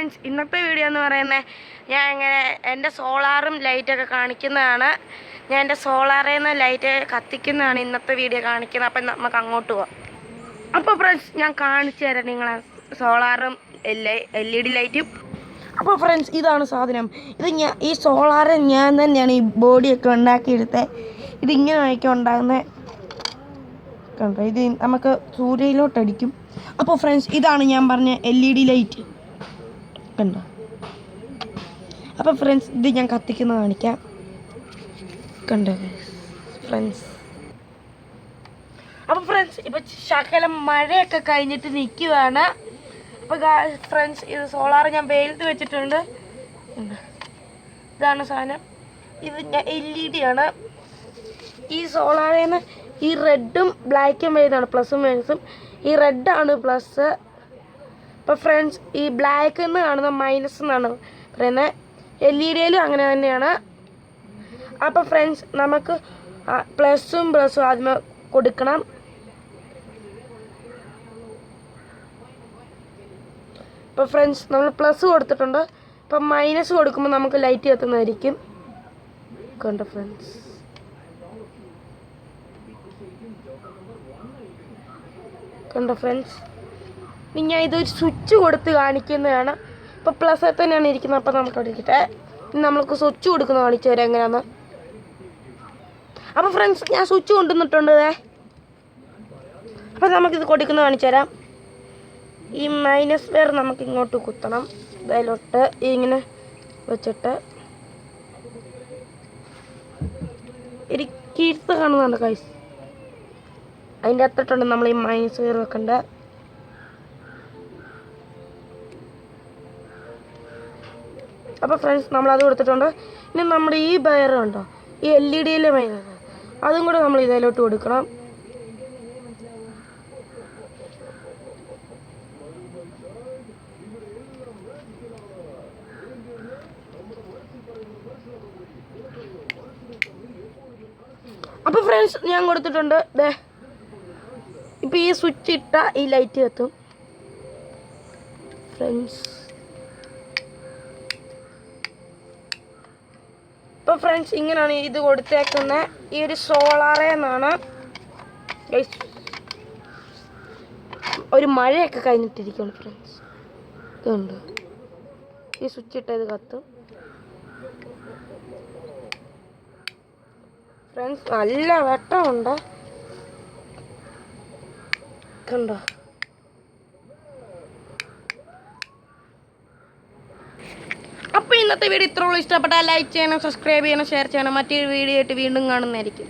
Friends ഇന്നത്തെ video എന്ന് പറയുന്നത് ഞാൻ ഇങ്ങനെ എന്റെ സോളാറും ലൈറ്റൊക്കെ കാണിക്കുന്നതാണ്. ഞാൻ എന്റെ സോളാറിൽ നിന്ന് ലൈറ്റ് കത്തിക്കുന്നതാണ് ഇന്നത്തെ വീഡിയോ കാണിക്കുന്നത്. അപ്പം നമുക്ക് അങ്ങോട്ട് പോവാം. അപ്പോൾ ഫ്രണ്ട്സ് ഞാൻ കാണിച്ചു തരാം നിങ്ങളെ സോളാറും എൽ എൽ ഇ ഡി ലൈറ്റും അപ്പോൾ ഫ്രണ്ട്സ് ഇതാണ് സാധനം. ഇത് ഞാൻ ഈ സോളാറ് ഞാൻ തന്നെയാണ് ഈ ബോഡിയൊക്കെ ഉണ്ടാക്കിയെടുത്തത് ഇതിങ്ങനെ ആയിരിക്കും ഉണ്ടാകുന്നത് കണ്ടോ? ഇത് നമുക്ക് സൂര്യയിലോട്ടടിക്കും. അപ്പോൾ ഫ്രണ്ട്സ് ഇതാണ് ഞാൻ പറഞ്ഞ എൽ ഇ ഡി ലൈറ്റ് കണ്ടോ അപ്പോൾ ഫ്രണ്ട്സ് ഇത് ഞാൻ കത്തിക്കുന്നത് കാണിക്കാം. കണ്ടോ? ഫ്രണ്ട്സ് അപ്പോൾ ഫ്രണ്ട്സ് ഇപ്പോൾ ശകലം മഴയൊക്കെ കഴിഞ്ഞിട്ട് നിൽക്കുകയാണ് അപ്പോൾ ഫ്രണ്ട്സ് ഇത് സോളാർ ഞാൻ വെയിലത്ത് വെച്ചിട്ടുണ്ട്. ഇതാണ് സാധനം. ഇത് ഞാൻ എൽ ഇ ഡി ആണ്. ഈ സോളാറിൽ നിന്ന് ഈ റെഡും ബ്ലാക്കും വരുന്നതാണ് പ്ലസും മൈനസും ഈ റെഡാണ് പ്ലസ് ഇപ്പോൾ ഫ്രണ്ട്സ് ഈ ബ്ലാക്ക് എന്ന് കാണുന്ന മൈനസ് എന്നാണ് പറയുന്നത് എൽ ഇ ഡിയിലും അങ്ങനെ തന്നെയാണ്. അപ്പോൾ ഫ്രണ്ട്സ് നമുക്ക് പ്ലസും പ്ലസും ആദ്യമേ കൊടുക്കണം. ഇപ്പോൾ ഫ്രണ്ട്സ് നമ്മൾ പ്ലസ് കൊടുത്തിട്ടുണ്ട്. ഇപ്പം മൈനസ് കൊടുക്കുമ്പോൾ നമുക്ക് ലൈറ്റ് കത്തുന്നതായിരിക്കും കണ്ടോ ഫ്രണ്ട്സ് കണ്ടോ ഫ്രണ്ട്സ് ഇനി ഞാൻ ഇതൊരു സ്വിച്ച് കൊടുത്ത് കാണിക്കുന്നതാണ്. ഇപ്പോൾ പ്ലസ് തന്നെയാണ് ഇരിക്കുന്നത്. അപ്പോൾ നമുക്ക് അവിടെ ഇരിക്കട്ടെ. ഇനി നമ്മൾക്ക് സ്വിച്ച് കൊടുക്കുന്ന കാണിച്ചു തരാം എങ്ങനെയാന്ന്. അപ്പോൾ ഫ്രണ്ട്സ് ഞാൻ സ്വിച്ച് കൊണ്ടുവന്നിട്ടുണ്ട് ദേ. അപ്പോൾ നമുക്കിത് കൊടുക്കുന്ന കാണിച്ചു തരാം. ഈ മൈനസ് വേർ നമുക്ക് ഇങ്ങോട്ട് കുത്തണം. ഇതിലോട്ട് ഇങ്ങനെ വെച്ചിട്ട്. കീഴ്ത്ത് കാണുന്നുണ്ട് കൈസ് അതിന്റെ അത്രട്ടുണ്ട് നമ്മൾ ഈ മൈനസ് വേർ വെക്കണ്ട. അപ്പോൾ ഫ്രണ്ട്സ് നമ്മൾ അത് കൊടുത്തിട്ടുണ്ട്. ഇനി നമ്മുടെ ഈ ബയർ ഉണ്ടോ? ഈ എൽ ഇ ഡിയിലെ ബയർ അതും കൂടെ നമ്മൾ ഇതിലോട്ട് കൊടുക്കണം. അപ്പോൾ ഫ്രണ്ട്സ് ഞാൻ കൊടുത്തിട്ടുണ്ട്. ദേ ഇപ്പം ഈ സ്വിച്ച് ഇട്ട ഈ ലൈറ്റ് കത്തും ഫ്രണ്ട്സ് ഇപ്പോൾ ഫ്രണ്ട്സ് ഇങ്ങനെയാണ് ഇത് കൊടുത്തേക്കുന്നത് ഈ ഒരു സോളാറെ എന്നാണ്. ഒരു മഴയൊക്കെ കഴിഞ്ഞിട്ടിരിക്കുകയാണ് ഫ്രണ്ട്സ് ഇതുണ്ട്. ഈ സ്വിച്ച് ഇട്ട ഇത് കത്തും. ഫ്രണ്ട്സ് നല്ല വെട്ടമുണ്ട്. കണ്ടോ അപ്പോൾ ഇന്നത്തെ വീഡിയോ ഇത്രയുള്ളൂ. ഇഷ്ടപ്പെട്ടാൽ ലൈക്ക് ചെയ്യണം സബ്സ്ക്രൈബ് ചെയ്യണം ഷെയർ ചെയ്യണം. മറ്റൊരു വീഡിയോ ആയിട്ട് വീണ്ടും കാണുന്നതായിരിക്കും.